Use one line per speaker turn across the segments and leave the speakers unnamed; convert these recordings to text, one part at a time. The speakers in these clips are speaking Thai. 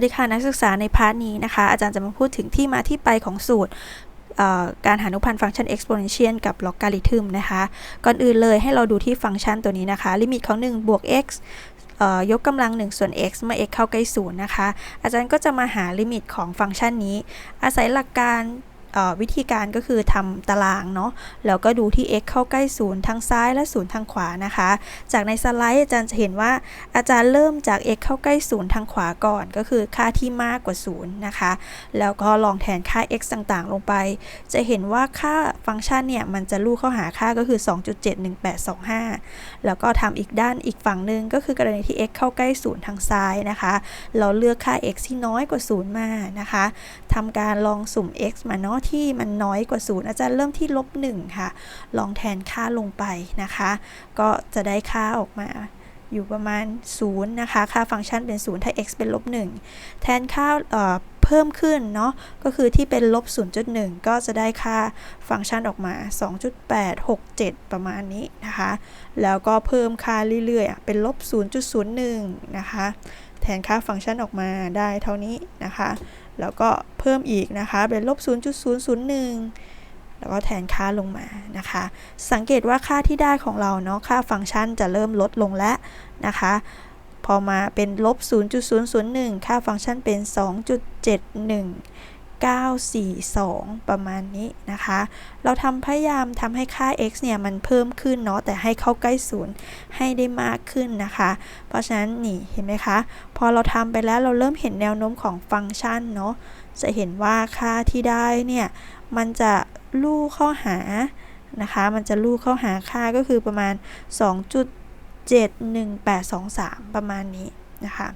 วัสดีค่ะนักศึกษาในพาร์ทนี้นะคะ อาจารย์จะมาพูดถึงที่มาที่ไปของสูตรการหาอนุพันธ์ฟังก์ชัน exponential กับ logarithm นะคะ ก่อนอื่นเลยให้เราดูที่ฟังก์ชันตัวนี้นะคะ ลิมิตของ 1 บวก x เอ่อยกกำลัง 1 ส่วน x เมื่อ x เข้าใกล้ศูนย์นะคะ อาจารย์ก็จะมาหาลิมิตของฟังก์ชันนี้ อาศัยหลักการ วิธีการก็คือทำตารางเนาะแล้วก็ดูที่ x เข้าใกล้ศูนย์ทางซ้ายและศูนย์ทางขวานะคะ จากในสไลด์อาจารย์จะเห็นว่าอาจารย์เริ่มจาก x เข้าใกล้ศูนย์ทางขวาก่อน ก็คือค่าที่มากกว่าศูนย์นะคะ แล้วก็ลองแทนค่า x ต่างๆ ลงไป จะเห็นว่าค่าฟังก์ชันเนี่ยมันจะลู่เข้าหาค่าก็คือ 2.71825 แล้วก็ทำอีกด้านอีกฝั่งหนึ่งก็คือกรณีที่ x เข้าใกล้ศูนย์ทางซ้ายนะคะ เราเลือกค่า x ที่น้อยกว่าศูนย์มานะคะทำการลองสุ่ม x มาเนาะที่มันน้อยกว่าศูนย์อาจารย์เริ่มที่ลบ1ค่ะ ลองแทนค่าลงไปนะคะ ก็จะได้ค่าออกมาอยู่ประมาณ 0 นะคะ ค่าฟังก์ชันเป็น 0 ถ้า x เป็นลบ 1 แทนค่าเเพิ่มขึ้นเนาะ ก็คือที่เป็นลบ 0.1 ก็จะได้ค่าฟังก์ชันออกมา 2.867 ประมาณนี้นะคะ แล้วก็เพิ่มค่าเรื่อยๆ เป็นลบ 0.01 นะคะ แทนค่าฟังก์ชันออกมาได้เท่านี้นะคะ แล้วก็เพิ่มอีกนะคะเป็นลบ 0.001 แล้วก็แทนค่าลงมานะคะ สังเกตว่าค่าที่ได้ของเราเนาะค่าฟังก์ชันจะเริ่มลดลงแล้วนะคะ พอมาเป็นลบ 0.001 ค่าฟังก์ชันเป็น 942 ประมาณนี้นะคะ เราทำพยายามทำให้ค่า x เนี่ยมันเพิ่มขึ้นเนาะแต่ให้เข้าใกล้ศูนย์ให้ได้มากขึ้นนะคะ เพราะฉะนั้นนี่เห็นไหมคะ พอเราทำไปแล้วเราเริ่มเห็นแนวโน้มของฟังก์ชันเนาะจะเห็นว่าค่าที่ได้เนี่ยมันจะลู่เข้าหานะคะ มันจะลู่เข้าหาค่าก็คือประมาณ 2.71823 ประมาณนี้นะคะ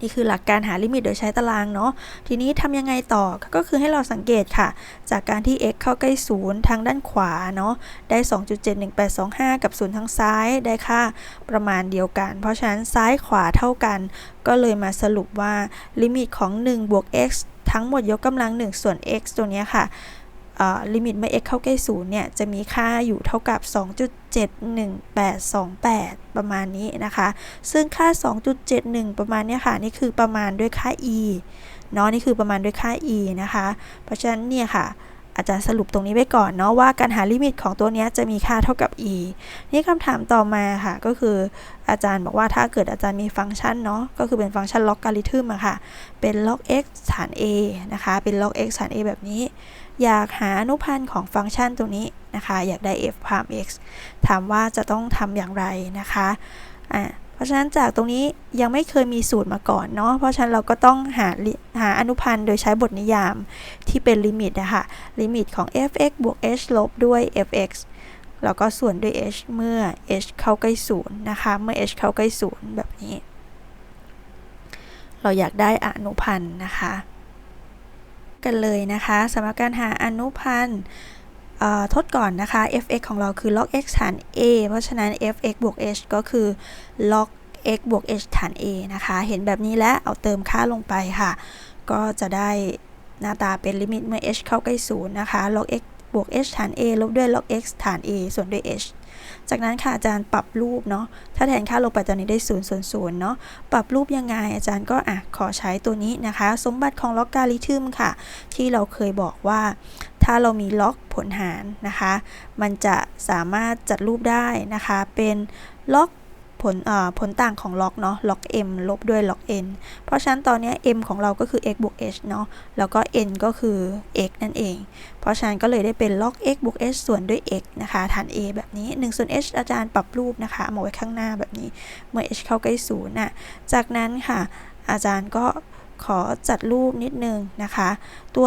นี่คือหลักการหาลิมิตโดยใช้ตารางเนาะ ทีนี้ทำยังไงต่อ ก็คือให้เราสังเกตค่ะ จากการที่ x เข้าใกล้ศูนย์ทางด้านขวาเนาะ ได้ 2.71825 กับศูนย์ทางซ้ายได้ค่าประมาณเดียวกัน เพราะฉะนั้นซ้ายขวาเท่ากัน ก็เลยมาสรุปว่าลิมิตของ 1 บวก x ทั้งหมดยกกำลัง 1 ส่วน x ตัวเนี้ยค่ะ ลิมิตเมื่อ x เข้าใกล้ศูนย์เนี่ยจะมีค่าอยู่เท่ากับ 2.71828 ประมาณนี้นะคะ ซึ่งค่า 2.71 ประมาณนี้ค่ะ นี่คือประมาณด้วยค่า e เนาะนี่คือประมาณด้วยค่า e นะคะ เพราะฉะนั้นเนี่ยค่ะอาจารย์สรุปตรงนี้ไว้ก่อนเนาะว่าการหาลิมิตของตัวนี้จะมีค่าเท่ากับ e นี่คำถามต่อมาค่ะก็คืออาจารย์บอกว่าถ้าเกิดอาจารย์มีฟังก์ชันเนาะก็คือเป็นฟังก์ชันล็อกการิทึมอะค่ะเป็น log x ฐาน a นะคะเป็น log x ฐาน a แบบนี้ อยากหาอนุพันธ์ของฟังก์ชันตัวนี้นะคะ อยากได้ f พาม x ถามว่าจะต้องทำอย่างไรนะคะอ่าเพราะฉะนั้นจากตรงนี้ยังไม่เคยมีสูตรมาก่อนเนาะ เพราะฉะนั้นเราก็ต้องหาหาอนุพันธ์โดยใช้บทนิยามที่เป็นลิมิตนะคะลิมิตของ f(x) บวก h ลบด้วย f(x) แล้วก็ส่วนด้วย h เมื่อ h เข้าใกล้ศูนย์นะคะ เมื่อ h เข้าใกล้ศูนย์แบบนี้ เราอยากได้อนุพันธ์นะคะ กันเลยนะคะสำหรับการหาอนุพันธ์ทดก่อนนะคะ f(x) ของเราคือ log x ฐาน a เพราะฉะนั้น f(x) บวก h ก็คือ log x บวก h ฐาน a นะคะ เห็นแบบนี้แล้วเอาเติมค่าลงไปค่ะ ก็จะได้หน้าตาเป็นลิมิตเมื่อ h เข้าใกล้ศูนย์นะคะ log x บวก h ฐาน a ลบด้วย log x ฐาน a ส่วนด้วย h จากนั้นค่ะอาจารย์ปรับรูปเนาะ ถ้าแทนค่าลงไปตอนนี้ได้0ส่วนเนาะ ปรับรูปยังไงอาจารย์ก็อะขอใช้ตัวนี้นะคะ สมบัติของล็อกการิทึมค่ะ ที่เราเคยบอกว่า ถ้าเรามีล็อกผลหารนะคะ มันจะสามารถจัดรูปได้นะคะ เป็นล็อก ลผลต่างของล็อกเนาะล็อก m ลบด้วยล็อก n เพราะฉะนั้นตอนนี้ m ของเราก็คือ x บวก h เนาะแล้วก็ n ก็คือ x นั่นเอง เพราะฉะนั้นก็เลยได้เป็นล็อก x บวก h ส่วนด้วย x นะคะฐาน a แบบนี้1ส่วน h อาจารย์ปรับรูปนะคะมาไว้ข้างหน้าแบบนี้ เมื่อ h เข้าใกล้ศูนย์น่ะจากนั้นค่ะอาจารย์ก็ ขอจัดรูปนิดนึงนะคะ ตัว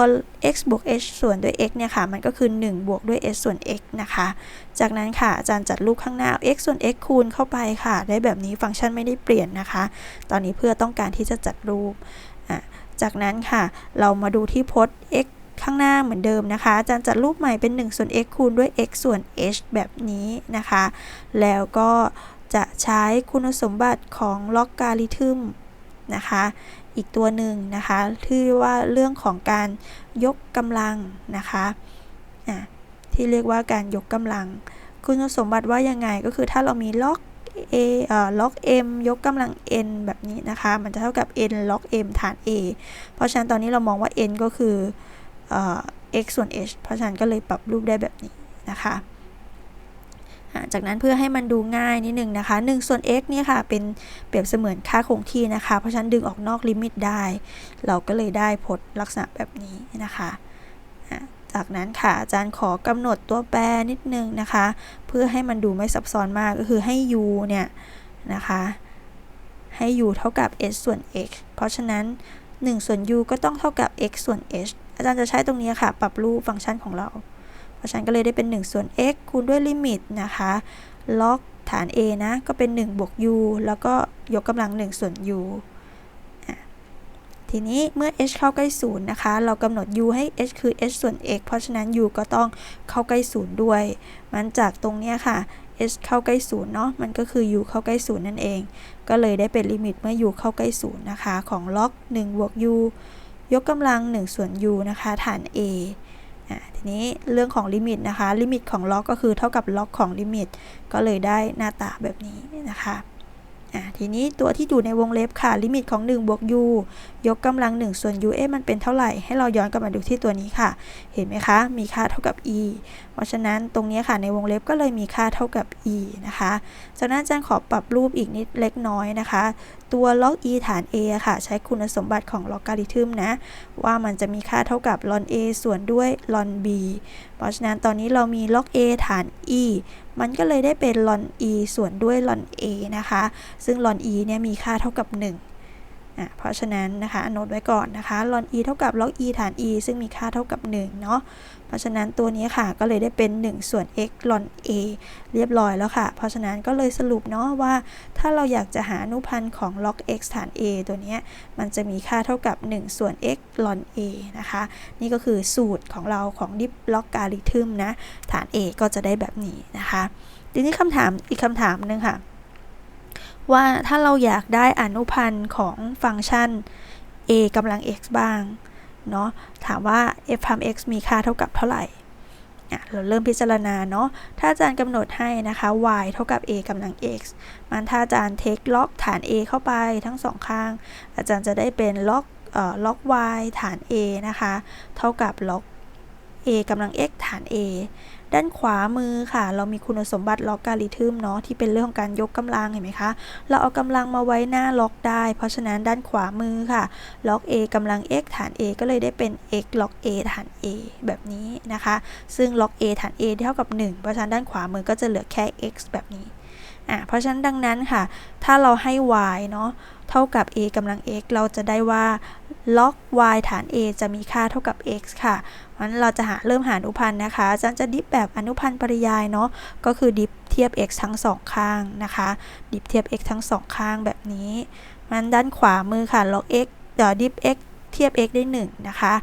x บวก h ส่วนด้วย x เนี่ยค่ะ มันก็คือ 1 บวกด้วย h ส่วน x นะคะ จากนั้นค่ะ อาจารย์จัดรูปข้างหน้า x ส่วน x คูณเข้าไปค่ะ ได้แบบนี้ฟังก์ชันไม่ได้เปลี่ยนนะคะ ตอนนี้เพื่อต้องการที่จะจัดรูป จากนั้นค่ะ เรามาดูที่พจน์ x ข้างหน้าเหมือนเดิมนะคะ อาจารย์จัดรูปใหม่เป็น1ส่วน x คูณด้วย x ส่วน h แบบนี้นะคะ แล้วก็จะใช้คุณสมบัติของล็อกการิทึมนะคะ อีกตัวหนึ่งนะคะที่ว่าเรื่องของการยกกำลังนะคะะที่เรียกว่าการยกกำลัง คุณสมบัติว่ายังไงก็คือถ้าเรามีล็อก a เอ่อ log m ยกกำลัง n แบบนี้นะคะ มันจะเท่ากับ n log m ฐาน a เพราะฉะนั้นตอนนี้เรามองว่า n ก็คือเอ่อ x ส่วน h เพราะฉะนั้นก็เลยปรับรูปได้แบบนี้นะคะ จากนั้นเพื่อให้มันดูง่ายนิดนึงนะคะ1ส่วน x เนี่ยค่ะเป็นเปรียบเสมือนค่าคงที่นะคะ เพราะฉะนั้นดึงออกนอกลิมิตได้ เราก็เลยได้ผลลักษณะแบบนี้นะคะจากนั้นค่ะอาจารย์ขอกำหนดตัวแปรนิดนึงนะคะ เพื่อให้มันดูไม่ซับซ้อนมากก็คือให้ u เนี่ยนะคะให้ u เท่ากับ h ส่วน x เพราะฉะนั้น 1 ส่วน u ก็ต้องเท่ากับ x ส่วน h อาจารย์จะใช้ตรงนี้ค่ะ ปรับรูปฟังก์ชันของเรา เพราะฉะนั้นก็เลยได้เป็น 1 ส่วน x คูณด้วยลิมิตนะคะ log ฐาน a นะ ก็เป็น 1 บวก u แล้วก็ยกกำลัง 1 ส่วน u ทีนี้เมื่อ h เข้าใกล้ศูนย์นะคะ เรากำหนด u ให้ h คือ h ส่วน x เพราะฉะนั้น u ก็ต้องเข้าใกล้ศูนย์ด้วย มันจากตรงเนี้ยค่ะ h เข้าใกล้ศูนย์เนาะ มันก็คือ u เข้าใกล้ศูนย์นั่นเอง ก็เลยได้เป็นลิมิตเมื่อ u เข้าใกล้ศูนย์นะคะ ของ log 1บวก u ยกกำลัง 1 ส่วน u นะคะ ฐาน a อะ ทีนี้เรื่องของลิมิตนะคะ ลิมิตของล็อกก็คือเท่ากับล็อกของลิมิต ก็เลยได้หน้าตาแบบนี้นะคะ ทีนี้ตัวที่อยู่ในวงเล็บค่ะ ลิมิตของ 1 บวก u ยกกำลัง 1 ส่วน u เอ๊ะมันเป็นเท่าไหร่ ให้เราย้อนกลับมาดูที่ตัวนี้ค่ะ เห็นไหมคะ มีค่าเท่ากับ e เพราะฉะนั้นตรงนี้ค่ะ ในวงเล็บก็เลยมีค่าเท่ากับ e นะคะ จากนั้นอาจารย์ขอปรับรูปอีกนิดเล็กน้อยนะคะ ตัว log e ฐาน a ค่ะ ใช้คุณสมบัติของลอการิทึมนะ ว่ามันจะมีค่าเท่ากับ ln a ส่วนด้วย ln b เพราะฉะนั้นตอนนี้เรามี log a ฐาน e มันก็เลยได้เป็น ln e ส่วนด้วย ln a นะคะ ซึ่ง ln e เนี่ยมีค่าเท่ากับ 1 อะเพราะฉะนั้นนะคะโน้ตไว้ก่อนนะคะ ln e เท่ากับ log e ฐาน e ซึ่งมีค่าเท่ากับ 1 เนาะเพราะฉะนั้นตัวนี้ค่ะก็เลยได้เป็น 1 ส่วน x ln a เรียบร้อยแล้วค่ะ เพราะฉะนั้นก็เลยสรุปเนาะว่า ถ้าเราอยากจะหาอนุพันธ์ของ log x ฐาน a ตัวนี้มันจะมีค่าเท่ากับ 1 ส่วน x ln a นะคะ นี่ก็คือสูตรของเราของดิฟล็อกการิทึมนะฐาน a ก็จะได้แบบนี้นะคะทีนี้คำถามอีกคำถามหนึงค่ะ ว่าถ้าเราอยากได้อนุพันธ์ของฟังก์ชัน a กำลัง x บ้างเนาะถามว่า f ทำ x มีค่าเท่ากับเท่าไหร่เราเริ่มพิจารณาเนาะ ถ้าอาจารย์กำหนดให้นะคะ y เท่ากับ a กำลัง x มันถ้าอาจารย์เทคล็อกฐาน a เข้าไปทั้งสองข้าง อาจารย์จะได้เป็นล็อกเอ่อล็อก y ฐาน a นะคะ เท่ากับล็อก a กำลัง x ฐาน a ด้านขวามือค่ะ เรามีคุณสมบัติล็อกการิทึมเนาะที่เป็นเรื่องของการยกกำลังเห็นไหมคะ เราเอากำลังมาไว้หน้าล็อกได้ เพราะฉะนั้นด้านขวามือค่ะ ล็อก a กำลัง x ฐาน a ก็เลยได้เป็น x ล็อก a ฐาน a แบบนี้นะคะ ซึ่งล็อก a ฐาน a เท่ากับ 1 เพราะฉะนั้นด้านขวามือก็จะเหลือแค่ x แบบนี้อะเพราะฉะนั้นดังนั้นค่ะ ถ้าเราให้ y เนาะเท่ากับ a กำลัง x เราจะได้ว่า ล็อก y ฐาน a จะมีค่าเท่ากับ x ค่ะเพราะฉะนั้นเราจะหาเริ่มหาอนุพันธ์นะคะอาจารย์จะดิฟแบบอนุพันธ์ปริยายเนาะก็คือดิฟเทียบ x ทั้งสองข้างนะคะ ดิฟเทียบ x ทั้งสองข้างแบบนี้มันด้านขวามือค่ะ log x เดี๋ยวดิฟ x เทียบ x ได้ 1 นะคะ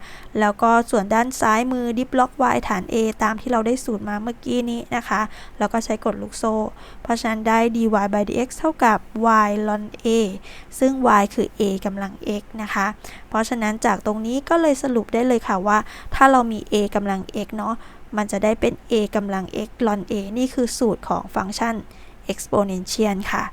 แล้วก็ส่วนด้านซ้ายมือดิฟล็อก y ฐาน a ตามที่เราได้สูตรมาเมื่อกี้นี้นะคะ แล้วก็ใช้กฎลูกโซ่ เพราะฉะนั้นได้ dy by dx เท่ากับ y ln a ซึ่ง y คือ a กำลัง x นะคะ เพราะฉะนั้นจากตรงนี้ก็เลยสรุปได้เลยค่ะว่า ถ้าเรามี a กำลัง x เนาะ มันจะได้เป็น a กำลัง x ln a นี่คือสูตรของฟังก์ชัน exponential ค่ะ